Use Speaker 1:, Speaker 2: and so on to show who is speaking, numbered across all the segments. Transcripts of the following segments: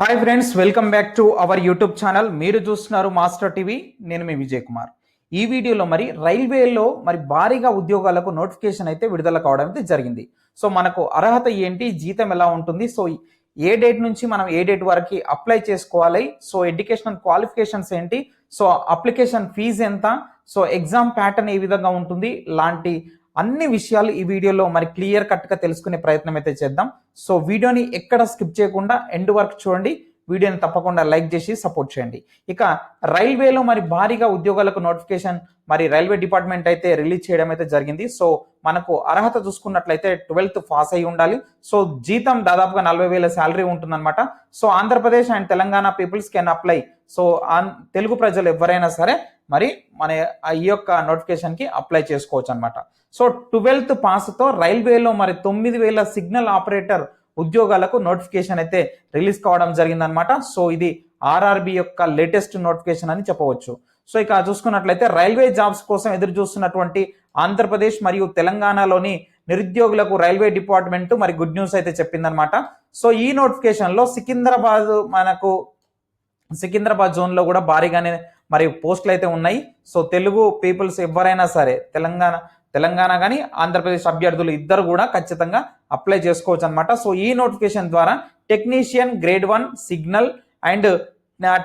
Speaker 1: Hi friends welcome back to our YouTube channel మీరు చూస్తున్నారు master TV నేను మీ విజయ్ కుమార్. ఈ వీడియోలో మరి రైల్వేలో మరి భారీగా ఉద్యోగాలకు నోటిఫికేషన్ అయితే విడుదల కావడం అయితే జరిగింది. సో మనకు అర్హత ఏంటి? జీతం ఎలా ఉంటుంది? సో ఏ డేట్ నుంచి మనం ఏ డేట్ వరకు అప్లై చేసుకోవాలి? సో ఎడ్యుకేషనల్ క్వాలిఫికేషన్స్ ఏంటి? సో అప్లికేషన్ ఫీజు ఎంత? సో ఎగ్జామ్ ప్యాటర్న్ ఏ విధంగా ఉంటుంది? లాంటి అన్ని విషయాలు ఈ వీడియోలో మరి క్లియర్ కట్గా తెలుసుకునే ప్రయత్నం అయితే చేద్దాం. సో వీడియోని ఎక్కడ స్కిప్ చేయకుండా ఎండ్ వరకు చూడండి. వీడియోని తప్పకుండా లైక్ చేసి సపోర్ట్ చేయండి. ఇక రైల్వేలో మరి భారీగా ఉద్యోగాలకు నోటిఫికేషన్ మరి రైల్వే డిపార్ట్మెంట్ అయితే రిలీజ్ చేయడం అయితే జరిగింది. సో మనకు అర్హత చూసుకున్నట్లయితే ట్వెల్త్ పాస్ అయి ఉండాలి. సో జీతం దాదాపుగా నలభై వేల శాలరీ ఉంటుందన్నమాట. So Andhra Pradesh and Telangana peoples can apply. So Telugu ప్రజలు ఎవరైనా సరే మరి మన ఈ యొక్క నోటిఫికేషన్కి అప్లై చేసుకోవచ్చు అనమాట సో ట్వెల్త్ పాస్తో రైల్వేలో మరి తొమ్మిది వేల సిగ్నల్ ఆపరేటర్ ఉద్యోగాలకు నోటిఫికేషన్ అయితే రిలీజ్ కావడం జరిగిందనమాట సో ఇది ఆర్ఆర్బి యొక్క లేటెస్ట్ నోటిఫికేషన్ అని చెప్పవచ్చు. సో ఇక చూసుకున్నట్లయితే రైల్వే జాబ్స్ కోసం ఎదురు చూస్తున్నటువంటి ఆంధ్రప్రదేశ్ మరియు తెలంగాణలోని నిరుద్యోగులకు రైల్వే డిపార్ట్మెంట్ మరి గుడ్ న్యూస్ అయితే చెప్పిందనమాట సో ఈ నోటిఫికేషన్లో సికింద్రాబాద్ మనకు సికింద్రాబాద్ జోన్లో కూడా భారీగానే మరి పోస్టులు అయితే ఉన్నాయి. సో తెలుగు పీపుల్స్ ఎవరైనా సరే తెలంగాణ తెలంగాణ కానీ ఆంధ్రప్రదేశ్ అభ్యర్థులు ఇద్దరు కూడా ఖచ్చితంగా అప్లై చేసుకోవచ్చు అనమాట సో ఈ నోటిఫికేషన్ ద్వారా technician grade one signal and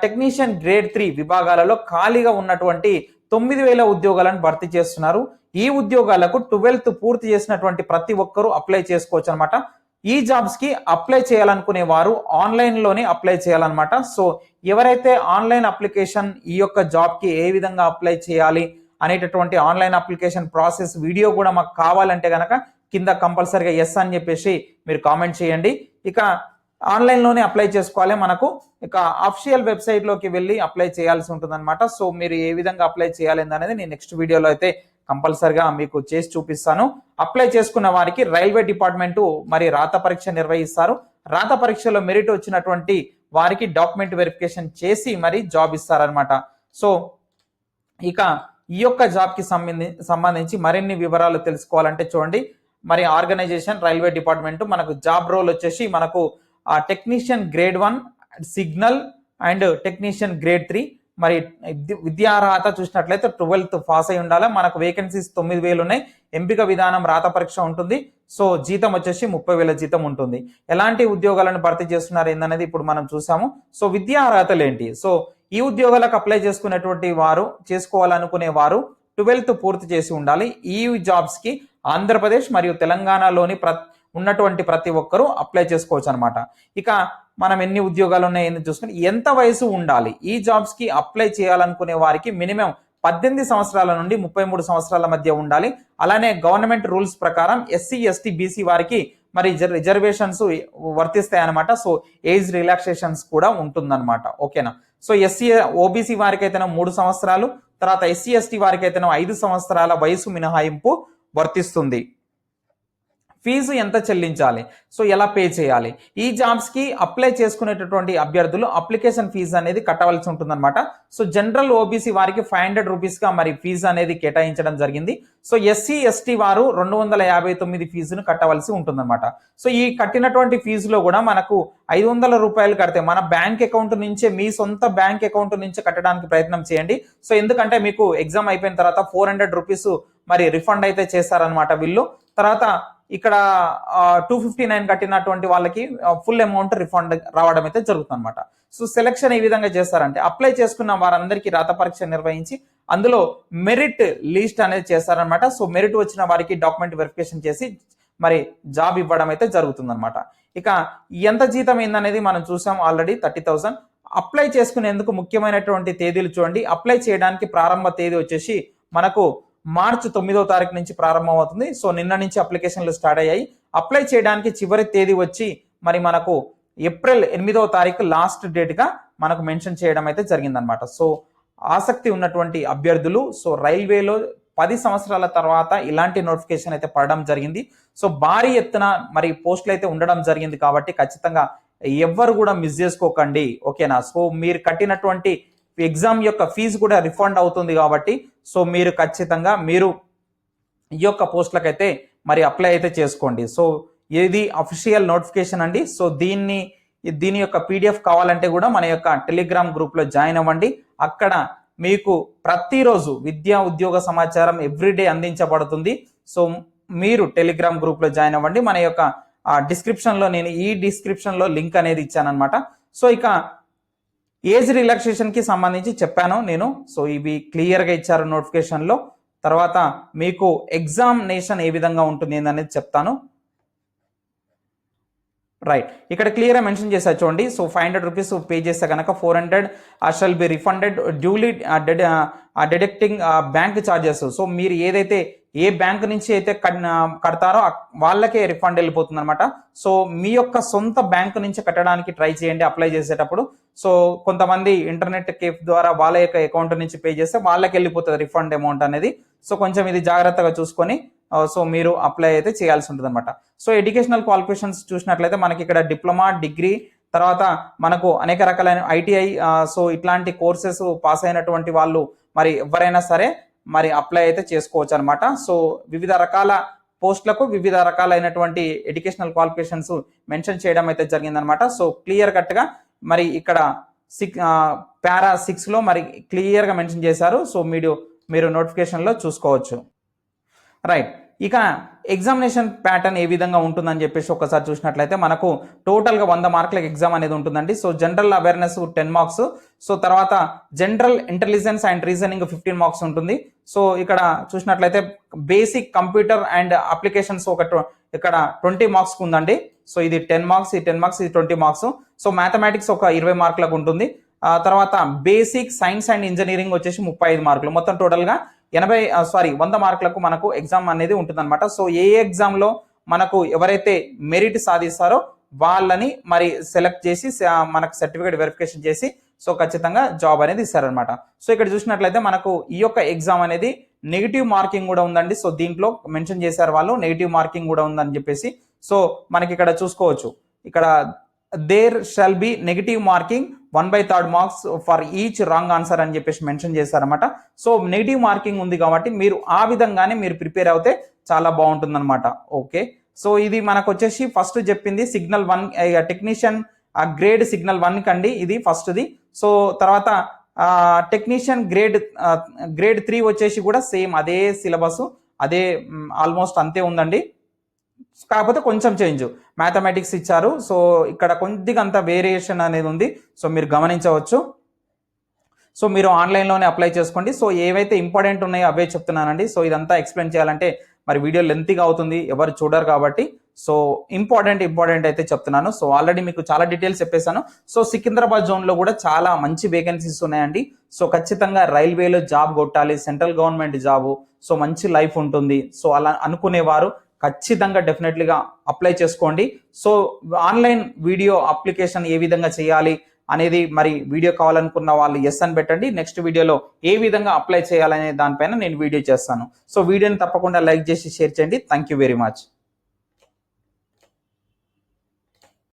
Speaker 1: technician grade three విభాగాలలో ఖాళీగా ఉన్నటువంటి తొమ్మిది వేల ఉద్యోగాలను భర్తీ చేస్తున్నారు. ఈ ఉద్యోగాలకు ట్వెల్త్ పూర్తి చేసినటువంటి ప్రతి ఒక్కరూ అప్లై చేసుకోవచ్చు అనమాట ఈ జాబ్స్కి అప్లై చేయాలనుకునే వారు ఆన్లైన్లోనే అప్లై చేయాలన్నమాట. సో ఎవరైతే ఆన్లైన్ అప్లికేషన్ ఈ యొక్క జాబ్కి ఏ విధంగా అప్లై చేయాలి అనేటటువంటి ఆన్లైన్ అప్లికేషన్ ప్రాసెస్ వీడియో కూడా మాకు కావాలంటే కనుక కింద కంపల్సరిగా ఎస్ అని చెప్పేసి మీరు కామెంట్ చేయండి. ఇక ఆన్లైన్లోనే అప్లై చేసుకోవాలి. మనకు ఇక అఫిషియల్ వెబ్సైట్లోకి వెళ్ళి అప్లై చేయాల్సి ఉంటుందన్నమాట. సో మీరు ఏ విధంగా అప్లై చేయాలి అనేది నేను నెక్స్ట్ వీడియోలో అయితే కంపల్సరిగా మీకు చేసి చూపిస్తాను. అప్లై చేసుకున్న వారికి రైల్వే డిపార్ట్మెంట్ మరి రాత పరీక్ష నిర్వహిస్తారు. రాత పరీక్షలో మెరిట్ వచ్చినటువంటి వారికి డాక్యుమెంట్ వెరిఫికేషన్ చేసి మరి జాబ్ ఇస్తారనమాట సో ఇక ఈ యొక్క జాబ్కి సంబంధించి సంబంధించి మరిన్ని వివరాలు తెలుసుకోవాలంటే చూడండి. మరి ఆర్గనైజేషన్ రైల్వే డిపార్ట్మెంట్ మనకు జాబ్ రోల్ వచ్చేసి మనకు technician grade one signal and technician grade three మరి విద్యార్హత చూసినట్లయితే ట్వెల్త్ పాస్ అయి ఉండాలి. మనకు వేకెన్సీస్ తొమ్మిది వేలు ఉన్నాయి. ఎంపిక విధానం రాత పరీక్ష ఉంటుంది. సో జీతం వచ్చేసి ముప్పై వేల జీతం ఉంటుంది. ఎలాంటి ఉద్యోగాలను భర్తీ చేస్తున్నారు ఏందనేది ఇప్పుడు మనం చూసాము. సో విద్యా అర్హతలు ఏంటి? సో ఈ ఉద్యోగాలకు అప్లై చేసుకునేటువంటి వారు చేసుకోవాలనుకునే వారు ట్వెల్త్ పూర్తి చేసి ఉండాలి. ఈ జాబ్స్కి ఆంధ్రప్రదేశ్ మరియు తెలంగాణలోని ప్ర ఉన్నటువంటి ప్రతి ఒక్కరూ అప్లై చేసుకోవచ్చు అనమాట ఇక మనం ఎన్ని ఉద్యోగాలు ఉన్నాయని చూసుకుని ఎంత వయసు ఉండాలి? ఈ జాబ్స్కి అప్లై చేయాలనుకునే వారికి మినిమం పద్దెనిమిది సంవత్సరాల నుండి ముప్పై మూడు సంవత్సరాల మధ్య ఉండాలి. అలానే గవర్నమెంట్ రూల్స్ ప్రకారం ఎస్సీ ఎస్టీ బీసీ వారికి మరి రిజర్వేషన్స్ వర్తిస్తాయన్నమాట. సో ఏజ్ రిలాక్సేషన్స్ కూడా ఉంటుందన్నమాట. ఓకేనా? సో ఎస్సీ ఓబీసీ వారికి అయితేనో మూడు సంవత్సరాలు తర్వాత ఎస్సీ ఎస్టీ వారికి అయితేనో ఐదు సంవత్సరాల వయసు మినహాయింపు వర్తిస్తుంది. ఫీజు ఎంత చెల్లించాలి? సో ఎలా పే చేయాలి? ఈ జాబ్స్కి అప్లై చేసుకునేటటువంటి అభ్యర్థులు అప్లికేషన్ ఫీజు అనేది కట్టవలసి ఉంటుందన్నమాట. సో జనరల్ ఓబీసీ వారికి ఫైవ్ హండ్రెడ్ రూపీస్గా మరి ఫీజు అనేది కేటాయించడం జరిగింది. సో ఎస్సీ ఎస్టీ వారు రెండు వందల యాభై తొమ్మిది ఫీజును కట్టవలసి ఉంటుందన్నమాట. సో ఈ కట్టినటువంటి ఫీజులో కూడా మనకు ఐదు వందల రూపాయలు కడితే మన బ్యాంక్ అకౌంట్ నుంచే మీ సొంత బ్యాంక్ అకౌంట్ నుంచి కట్టడానికి ప్రయత్నం చేయండి. సో ఎందుకంటే మీకు ఎగ్జామ్ అయిపోయిన తర్వాత ఫోర్ హండ్రెడ్ రూపీస్ మరి రిఫండ్ అయితే చేస్తారనమాట వీళ్ళు. తర్వాత ఇక్కడ టూ ఫిఫ్టీ నైన్ కట్టినటువంటి వాళ్ళకి ఫుల్ అమౌంట్ రిఫండ్ రావడం అయితే జరుగుతుంది అనమాట సో సెలక్షన్ ఏ విధంగా చేస్తారంటే అప్లై చేసుకున్న వారందరికీ రాత పరీక్ష నిర్వహించి అందులో మెరిట్ లిస్ట్ అనేది చేస్తారనమాట సో మెరిట్ వచ్చిన వారికి డాక్యుమెంట్ వెరిఫికేషన్ చేసి మరి జాబ్ ఇవ్వడం అయితే జరుగుతుందన్నమాట. ఇక ఎంత జీతం ఏందనేది మనం చూసాం ఆల్రెడీ థర్టీ థౌసండ్ అప్లై చేసుకునేందుకు ముఖ్యమైనటువంటి తేదీలు చూడండి. అప్లై చేయడానికి ప్రారంభ తేదీ వచ్చేసి మనకు మార్చి తొమ్మిదో తారీఖు నుంచి ప్రారంభమవుతుంది. సో నిన్న నుంచి అప్లికేషన్లు స్టార్ట్ అయ్యాయి. అప్లై చేయడానికి చివరి తేదీ వచ్చి మరి మనకు ఏప్రిల్ ఎనిమిదో తారీఖు లాస్ట్ డేట్గా మనకు మెన్షన్ చేయడం అయితే జరిగిందనమాట సో ఆసక్తి ఉన్నటువంటి అభ్యర్థులు సో రైల్వేలో పది సంవత్సరాల తర్వాత ఇలాంటి నోటిఫికేషన్ అయితే పడడం జరిగింది. సో భారీ ఎత్తున మరి పోస్టులు అయితే ఉండడం జరిగింది కాబట్టి ఖచ్చితంగా ఎవ్వరు కూడా మిస్ చేసుకోకండి. ఓకేనా? సో మీరు కట్టినటువంటి ఎగ్జామ్ యొక్క ఫీజు కూడా రిఫండ్ అవుతుంది కాబట్టి సో మీరు ఖచ్చితంగా మీరు ఈ యొక్క పోస్టులకైతే మరి అప్లై అయితే చేసుకోండి. సో ఇది అఫీషియల్ నోటిఫికేషన్ అండి. సో దీన్ని దీని యొక్క పీడిఎఫ్ కావాలంటే కూడా మన యొక్క టెలిగ్రామ్ గ్రూప్లో జాయిన్ అవ్వండి. అక్కడ మీకు ప్రతిరోజు విద్యా ఉద్యోగ సమాచారం ఎవ్రీడే అందించబడుతుంది. సో మీరు టెలిగ్రామ్ గ్రూప్లో జాయిన్ అవ్వండి. మన యొక్క డిస్క్రిప్షన్లో నేను ఈ డిస్క్రిప్షన్లో లింక్ అనేది ఇచ్చానమాట సో ఇక ఏజ్ రిలాక్సేషన్కి సంబంధించి చెప్పాను నేను. సో ఇవి క్లియర్గా ఇచ్చారు నోటిఫికేషన్లో తర్వాత మీకు ఎగ్జామినేషన్ ఏ విధంగా ఉంటుంది అనేది చెప్తాను. రైట్ ఇక్కడ క్లియర్గా మెన్షన్ చేశారు చూడండి. So five hundred rupees pay చేస్తే కనుక four hundred shall be refunded duly deducting bank charges so మీరు ఏదైతే ఏ బ్యాంక్ నుంచి అయితే కడతారో వాళ్ళకే రిఫండ్ వెళ్ళిపోతుంది అనమాట సో మీ యొక్క సొంత బ్యాంక్ నుంచి కట్టడానికి ట్రై చేయండి అప్లై చేసేటప్పుడు. సో కొంతమంది ఇంటర్నెట్ కేఫ్ ద్వారా వాళ్ళ యొక్క అకౌంట్ నుంచి పే చేస్తే వాళ్ళకి వెళ్ళిపోతుంది రిఫండ్ అమౌంట్ అనేది. సో కొంచెం ఇది జాగ్రత్తగా చూసుకొని సో మీరు అప్లై అయితే చేయాల్సి ఉంటుంది అనమాట సో ఎడ్యుకేషనల్ క్వాలిఫికేషన్స్ చూసినట్లయితే మనకి ఇక్కడ డిప్లొమా డిగ్రీ తర్వాత మనకు అనేక రకాలైన ఐటీఐ సో ఇట్లాంటి కోర్సెస్ పాస్ అయినటువంటి వాళ్ళు మరి ఎవరైనా సరే మరి అప్లై అయితే చేసుకోవచ్చు అనమాట సో వివిధ రకాల పోస్టులకు వివిధ రకాలైనటువంటి ఎడ్యుకేషనల్ క్వాలిఫికేషన్స్ మెన్షన్ చేయడం అయితే జరిగిందనమాట సో క్లియర్ కట్గా మరి ఇక్కడ సిక్ పారా సిక్స్లో మరి క్లియర్గా మెన్షన్ చేశారు. సో మీరు మీరు నోటిఫికేషన్లో చూసుకోవచ్చు. రైట్. ఇక ఎగ్జామినేషన్ ప్యాటర్న్ ఏ విధంగా ఉంటుందని చెప్పేసి ఒకసారి చూసినట్లయితే మనకు టోటల్గా వంద మార్కులకు ఎగ్జామ్ అనేది ఉంటుందండి. So general awareness ten marks so తర్వాత general intelligence and reasoning fifteen marks ఉంటుంది. సో ఇక్కడ చూసినట్లయితే బేసిక్ కంప్యూటర్ అండ్ అప్లికేషన్స్ ఒక ఇక్కడ ట్వంటీ మార్క్స్ ఉందండి. సో ఇది టెన్ మార్క్స్ ఈ టెన్ మార్క్స్ ఇది ట్వంటీ మార్క్స్ సో మ్యాథమెటిక్స్ ఒక ఇరవై మార్కులకు ఉంటుంది. తర్వాత బేసిక్ సైన్స్ అండ్ ఇంజనీరింగ్ వచ్చేసి ముప్పై ఐదు మార్కులు. మొత్తం టోటల్గా ఎనభై సారీ వంద మార్కులకు మనకు ఎగ్జామ్ అనేది ఉంటుందన్నమాట. సో ఏ ఎగ్జామ్లో మనకు ఎవరైతే మెరిట్ సాధిస్తారో వాళ్ళని మరి సెలెక్ట్ చేసి మనకు సర్టిఫికేట్ వెరిఫికేషన్ చేసి సో ఖచ్చితంగా జాబ్ అనేది ఇస్తారనమాట సో ఇక్కడ చూసినట్లయితే మనకు ఈ యొక్క ఎగ్జామ్ అనేది నెగిటివ్ మార్కింగ్ కూడా ఉందండి. సో దీంట్లో మెన్షన్ చేశారు వాళ్ళు నెగిటివ్ మార్కింగ్ కూడా ఉందని చెప్పేసి. సో మనకి ఇక్కడ చూసుకోవచ్చు. ఇక్కడ there shall be negative marking one by third marks for each wrong answer అని చెప్పేసి మెన్షన్ చేశారనమాట సో నెగిటివ్ మార్కింగ్ ఉంది కాబట్టి మీరు ఆ విధంగానే మీరు ప్రిపేర్ అవుతే చాలా బాగుంటుంది అనమాట ఓకే సో ఇది మనకు వచ్చేసి ఫస్ట్ చెప్పింది signal one technician grade signal one కండి. ఇది ఫస్ట్ది సో తర్వాత టెక్నీషియన్ గ్రేడ్ గ్రేడ్ త్రీ వచ్చేసి కూడా సేమ్ అదే సిలబస్ అదే ఆల్మోస్ట్ అంతే ఉందండి. కాకపోతే కొంచెం చేంజ్ మ్యాథమెటిక్స్ ఇచ్చారు. సో ఇక్కడ కొద్దిగా అంత వేరియేషన్ అనేది ఉంది. సో మీరు గమనించవచ్చు. సో మీరు ఆన్లైన్లోనే అప్లై చేసుకోండి. సో ఏవైతే ఇంపార్టెంట్ ఉన్నాయో అవే చెప్తున్నానండి. సో ఇదంతా ఎక్స్ప్లెయిన్ చేయాలంటే మరి వీడియో లెంతీగా అవుతుంది. ఎవరు చూడరు కాబట్టి. సో ఇంపార్టెంట్ ఇంపార్టెంట్ అయితే చెప్తున్నాను. సో ఆల్రెడీ మీకు చాలా డీటెయిల్స్ చెప్పేశాను. సో సికింద్రాబాద్ జోన్లో కూడా చాలా మంచి వేకెన్సీస్ ఉన్నాయండి. సో ఖచ్చితంగా రైల్వేలో జాబ్ కొట్టాలి. సెంట్రల్ గవర్నమెంట్ జాబు సో మంచి లైఫ్ ఉంటుంది. సో అలా అనుకునేవారు. ఖచ్చితంగా డెఫినెట్లీగా అప్లై చేసుకోండి. సో ఆన్లైన్ వీడియో అప్లికేషన్ ఏ విధంగా చేయాలి అనేది మరి వీడియో కావాలనుకున్న వాళ్ళు ఎస్ అని పెట్టండి. నెక్స్ట్ వీడియోలో ఏ విధంగా అప్లై చేయాలనే దానిపైన నేను వీడియో చేస్తాను. సో వీడియోని తప్పకుండా లైక్ చేసి షేర్ చేయండి. Thank you very much